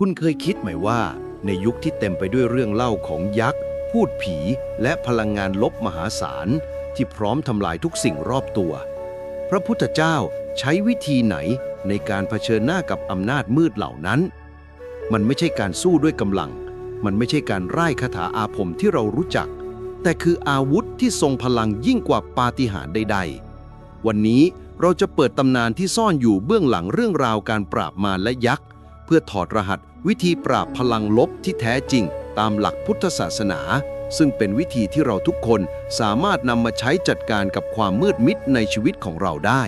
คุณเคยคิดไหมว่า ในยุคที่เต็มไปด้วยเรื่องเล่าของยักษ์ พูดผี และพลังงานลบมหาศาล ที่พร้อมทำลายทุกสิ่งรอบตัว พระพุทธเจ้าใช้วิธีไหนในการเผชิญหน้ากับอำนาจมืดเหล่านั้น มันไม่ใช่การสู้ด้วยกำลัง มันไม่ใช่การร่ายคาถาอาคมที่เรารู้จัก แต่คืออาวุธที่ทรงพลังยิ่งกว่าปาฏิหาริย์ใด ๆ วันนี้เราจะเปิดตำนานที่ซ่อนอยู่เบื้องหลังเรื่องราวการปราบมารและยักษ์ เพื่อถอดรหัสวิธีปราบพลังลบที่แท้จริง ตามหลักพุทธศาสนา ซึ่งเป็นวิธีที่เราทุกคนสามารถนำมาใช้จัดการกับความมืดมิดในชีวิตของเราได้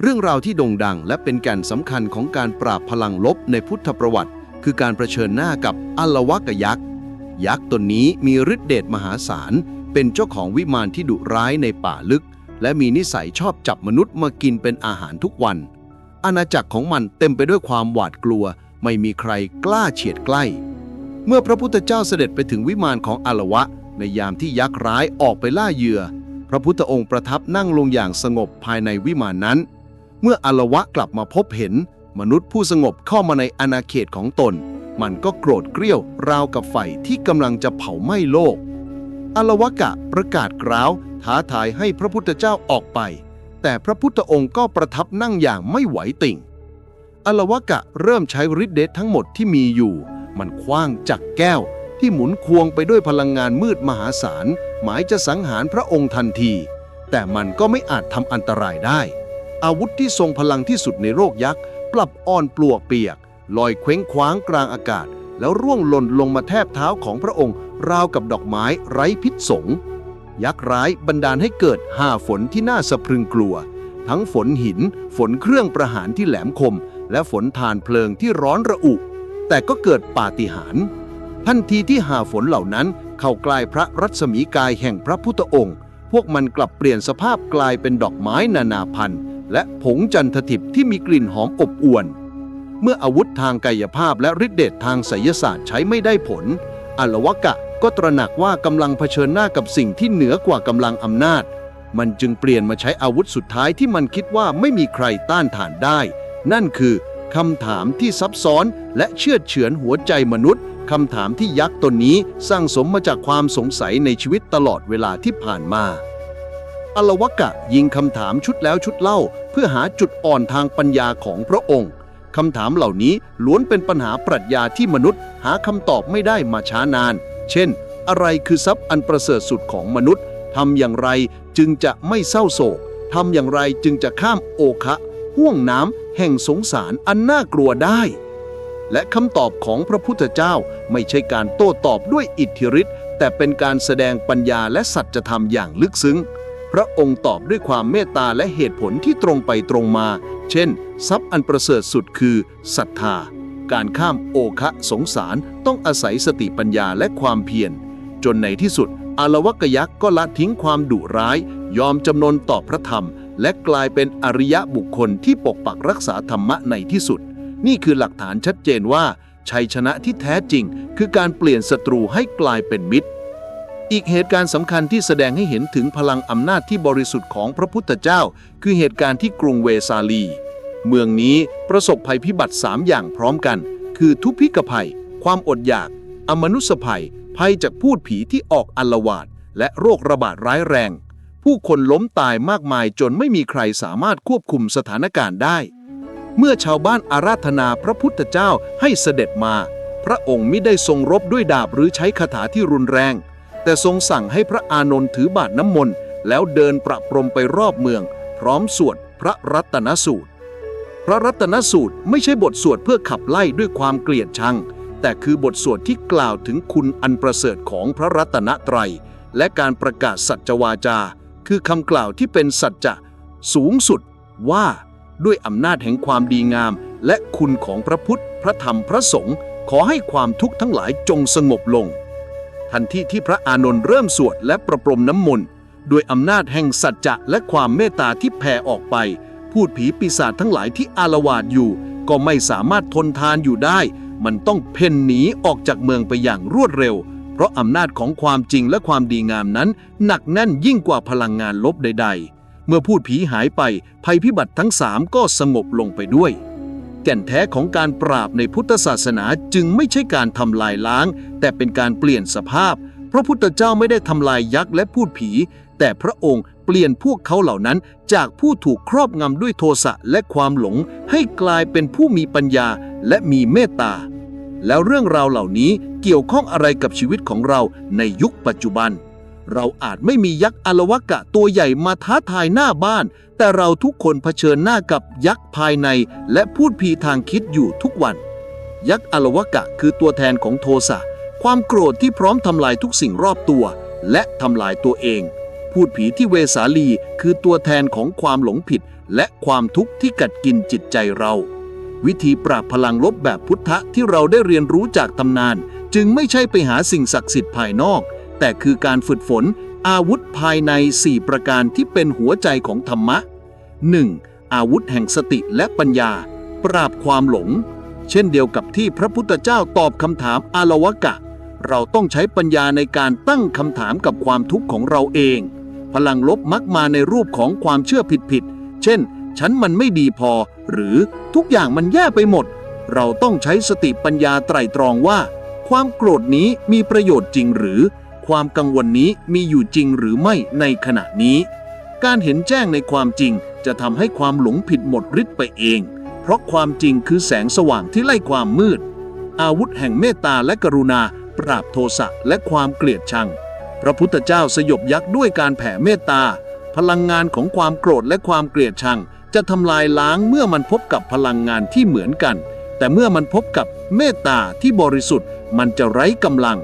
เรื่องราวที่โด่งดังและเป็นแก่นสำคัญของการปราบพลังลบในพุทธประวัติ คือการเผชิญหน้ากับอัลวะกยักษ์ยักษ์ตนนี้มีฤทธิเดชมหาศาล เป็นเจ้าของวิมานที่ดุร้ายในป่าลึก และมีนิสัยชอบจับมนุษย์มากินเป็นอาหารทุกวัน อาณาจักรของมันเต็มไปด้วยความหวาดกลัว ไม่มีใครกล้าเฉียดใกล้ เมื่อพระพุทธเจ้าเสด็จไปถึงวิมานของอลวะ ในยามที่ยักษ์ร้ายออกไปล่าเหยื่อ พระพุทธองค์ประทับนั่งลงอย่างสงบภายในวิมานนั้น เมื่ออลวะกลับมาพบเห็น มนุษย์ผู้สงบเข้ามาในอาณาเขตของตน มันก็โกรธเกรี้ยวราวกับไฟที่กำลังจะเผาไหม้โลกอลวะกะประกาศกร้าวท้าทายให้พระพุทธเจ้าออกไป แต่พระพุทธองค์ก็ประทับนั่งอย่างไม่ไหวติ่งอลวกะเริ่มใช้ฤทธิ์เดชทั้งหมดที่มีอยู่ มันคว้างจักแก้วที่หมุนควงไปด้วยพลังงานมืดมหาศาล หมายจะสังหารพระองค์ทันที แต่มันก็ไม่อาจทำอันตรายได้ อาวุธที่ทรงพลังที่สุดในโลกยักษ์กลับอ่อนปลวกเปียก ลอยเคว้งคว้างกลางอากาศ แล้วร่วงหล่นลงมาแทบเท้าของพระองค์ ราวกับดอกไม้ไร้พิษสง ยักษ์ร้ายบันดาลให้เกิดห้าฝนที่น่าสะพรึงกลัว ทั้งฝนหิน ฝนเครื่องประหารที่แหลมคม และฝนทานเพลิงที่ร้อนระอุ แต่ก็เกิดปาฏิหาริย์ทันทีที่หาฝนเหล่านั้นเข้าใกล้พระรัศมีกายแห่งพระพุทธองค์ พวกมันกลับเปลี่ยนสภาพกลายเป็นดอกไม้นานาพันธุ์ และผงจันททิพที่มีกลิ่นหอมอบอวลเมื่ออาวุธทางกายภาพและฤทธิเดชทางไสยศาสตร์ใช้ไม่ได้ผลอลวกะ ก็ตระหนักว่ากำลังเผชิญหน้ากับสิ่งที่เหนือกว่ากำลังอำนาจ มันจึงเปลี่ยนมาใช้อาวุธสุดท้ายที่มันคิดว่าไม่มีใครต้านทานได้ นั่นคือคำถามที่ซับซ้อนและเชื่อดเฉือนหัวใจมนุษย์คำถามที่ยักษ์ตนนี้สร้างสมมาจากความสงสัยในชีวิตตลอดเวลาที่ผ่านมาอลวกะยิงคำถามชุดแล้วชุดเล่า เพื่อหาจุดอ่อนทางปัญญาของพระองค์คำถามเหล่านี้ล้วนเป็นปัญหาปรัชญาที่มนุษย์ หาคำตอบไม่ได้มาช้านาน เช่น อะไรคือทรัพย์อันประเสริฐสุดของมนุษย์ทำอย่างไรจึงจะไม่เศร้าโศกทำอย่างไรจึงจะข้ามโอคะห่วงน้ำแห่งสงสารอันน่ากลัวได้ และคำตอบของพระพุทธเจ้าไม่ใช่การโต้ตอบด้วยอิทธิฤทธิ์แต่เป็นการแสดงปัญญาและสัจธรรมอย่างลึกซึ้ง พระองค์ตอบด้วยความเมตตาและเหตุผลที่ตรงไปตรงมา เช่น ทรัพย์อันประเสริฐสุดคือศรัทธา การข้ามโอคะสงสารต้องอาศัยสติปัญญาและความเพียร จนในที่สุดอารวกยักษ์ก็ละทิ้งความดุร้าย ยอมจำนนต่อพระธรรม และกลายเป็นอริยะบุคคลที่ปกปักรักษาธรรมะในที่สุด นี่คือหลักฐานชัดเจนว่า ชัยชนะที่แท้จริง คือการเปลี่ยนศัตรูให้กลายเป็นมิตร อีกเหตุการณ์สำคัญที่แสดงให้เห็นถึงพลังอำนาจที่บริสุทธิ์ของพระพุทธเจ้า คือเหตุการณ์ที่กรุงเวสาลี เมืองนี้ประสบภัยพิบัติ 3 อย่างพร้อมกัน คือทุพพิกภัย ความอดอยาก อมนุษยภัย ภัยจากพูดผีที่ออกอัลวาด และโรคระบาดร้ายแรง ผู้คนล้มตายมากมายจนไม่มีใครสามารถควบคุมสถานการณ์ได้ เมื่อชาวบ้านอาราธนาพระพุทธเจ้าให้เสด็จมา พระองค์ไม่ได้ทรงรบด้วยดาบหรือใช้คาถาที่รุนแรง แต่ทรงสั่งให้พระอานนท์ถือบาทน้ำมนต์แล้วเดินประปรมไปรอบเมือง พร้อมสวดพระรัตนสูตร ระรัตนสูตรไม่ใช่บทสวดเพื่อขับไล่ด้วยความเกลียดชัง แต่คือบทสวดที่กล่าวถึงคุณอันประเสริฐของพระรัตนตรัย และการประกาศสัจวาจา คือคำกล่าวที่เป็นสัจจะสูงสุดว่าด้วยอำนาจแห่งความดีงาม และคุณของพระพุทธ พระธรรมพระสงฆ์ขอให้ความทุกข์ทั้งหลายจงสงบลง ทันทีที่พระอานนท์เริ่มสวดและประปรมน้ำมนต์ด้วยอำนาจแห่งสัจจะและความเมตตาที่แผ่ออกไป พูดผีปีศาจทั้งหลายที่อารวาดอยู่ ก็ไม่สามารถทนทานอยู่ได้ มันต้องเพ่นหนีออกจากเมืองไปอย่างรวดเร็ว เพราะอำนาจของความจริงและความดีงามนั้น หนักแน่นยิ่งกว่าพลังงานลบใด ๆ เมื่อพูดผีหายไปภัยพิบัติทั้งสามก็สงบลงไปด้วยแก่นแท้ของการปราบในพุทธศาสนาจึงไม่ใช่การทำลายล้าง แต่เป็นการเปลี่ยนสภาพ พระพุทธเจ้าไม่ได้ทำลายยักษ์และพูดผี แต่พระองค์ ปลี่ยนพวกเขาเหล่านั้นจากผู้ถูกครอบงำด้วยโทสะและความหลง ให้กลายเป็นผู้มีปัญญาและมีเมตตา แล้วเรื่องราวเหล่านี้เกี่ยวข้องอะไรกับชีวิตของเราในยุคปัจจุบัน เราอาจไม่มียักษ์อลวกะตัวใหญ่มาท้าทายหน้าบ้าน แต่เราทุกคนเผชิญหน้ากับยักษ์ภายใน และพูดผีทางคิดอยู่ทุกวัน ยักษ์อลวกะคือตัวแทนของโทสะความโกรธที่พร้อมทำลายทุกสิ่งรอบตัว และทำลายตัวเอง พูดผีที่เวสาลีคือตัวแทนของความหลงผิด และความทุกข์ที่กัดกินจิตใจเรา วิธีปราบพลังลบแบบพุทธะที่เราได้เรียนรู้จากตำนาน จึงไม่ใช่ไปหาสิ่งศักดิ์สิทธิ์ภายนอก แต่คือการฝึกฝน อาวุธภายใน 4 ประการที่เป็นหัวใจของธรรมะ 1. อาวุธแห่งสติและปัญญา ปราบความหลง เช่นเดียวกับที่พระพุทธเจ้าตอบคำถามอาลวกะ เราต้องใช้ปัญญาในการตั้งคำถามกับความทุกข์ของเราเอง พลังลบมักมาในรูปของความเชื่อผิดๆ เช่น ฉันมันไม่ดีพอ หรือทุกอย่างมันแย่ไปหมด เราต้องใช้สติปัญญาไตร่ตรองว่า ความโกรธนี้มีประโยชน์จริงหรือ ความกังวลนี้มีอยู่จริงหรือไม่ในขณะนี้ การเห็นแจ้งในความจริงจะทำให้ความหลงผิดหมดฤทธิ์ไปเอง เพราะความจริงคือแสงสว่างที่ไล่ความมืด อาวุธแห่งเมตตาและกรุณา ปราบโทสะและความเกลียดชัง พระพุทธเจ้าสยบยักษ์ด้วยการแผ่เมตตา พลังงานของความโกรธและความเกลียดชัง จะทำลายล้างเมื่อมันพบกับพลังงานที่เหมือนกัน แต่เมื่อมันพบกับเมตตาที่บริสุทธิ์ มันจะไร้กำลัง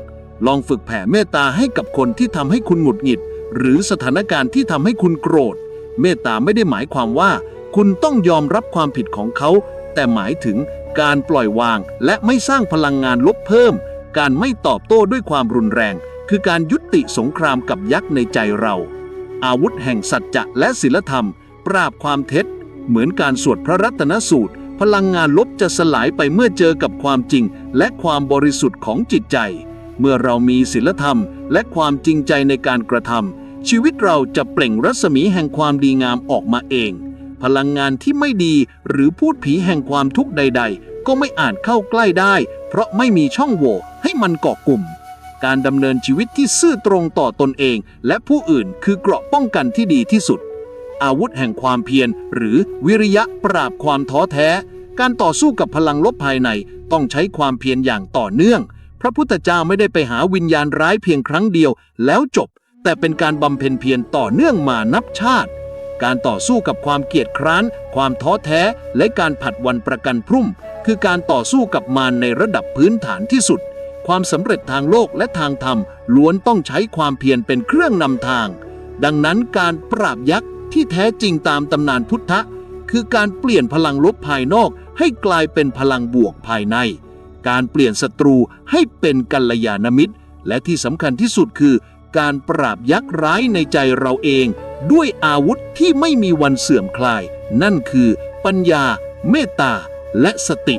ลองฝึกแผ่เมตตาให้กับคนที่ทำให้คุณหงุดหงิด หรือสถานการณ์ที่ทำให้คุณโกรธ เมตตาไม่ได้หมายความว่า คุณต้องยอมรับความผิดของเขา แต่หมายถึงการปล่อยวาง และไม่สร้างพลังงานลบเพิ่ม การไม่ตอบโต้ด้วยความรุนแรง คือการยุติสงครามกับยักษ์ในใจเรา อาวุธแห่งสัจจะและศีลธรรม ปราบความเท็จ เหมือนการสวดพระรัตนสูตร พลังงานลบจะสลายไปเมื่อเจอกับความจริง และความบริสุทธิ์ของจิตใจ เมื่อเรามีศีลธรรม และความจริงใจในการกระทำชีวิตเราจะเปล่งรัศมีแห่งความดีงามออกมาเอง พลังงานที่ไม่ดีหรือพูดผีแห่งความทุกข์ใด ๆ ก็ไม่อาจเข้าใกล้ได้ เพราะไม่มีช่องโหว่ให้มันเกาะกลุ่ม การดำเนินชีวิตที่ซื่อตรงต่อตนเอง และผู้อื่นคือเกราะป้องกันที่ดีที่สุด อาวุธแห่งความเพียร หรือวิริยะปราบความท้อแท้ การต่อสู้กับพลังลบภายในต้องใช้ความเพียรอย่างต่อเนื่อง พระพุทธเจ้าไม่ได้ไปหาวิญญาณร้ายเพียงครั้งเดียว แล้วจบ แต่เป็นการบำเพ็ญเพียรต่อเนื่องมานับชาติ การต่อสู้กับความเกียจคร้าน ความท้อแท้ และการผัดวันประกันพรุ่งคือการต่อสู้กับมารในระดับพื้นฐานที่สุด ความสำเร็จทางโลกและทางธรรมล้วนต้องใช้ความเพียรเป็นเครื่องนำทาง ดังนั้นการปราบยักษ์ที่แท้จริงตามตำนานพุทธะ คือการเปลี่ยนพลังลบภายนอกให้กลายเป็นพลังบวกภายใน การเปลี่ยนศัตรูให้เป็นกัลยาณมิตร และที่สำคัญที่สุดคือ การปราบยักษ์ร้ายในใจเราเอง ด้วยอาวุธที่ไม่มีวันเสื่อมคลาย นั่นคือ ปัญญา เมตตา และสติ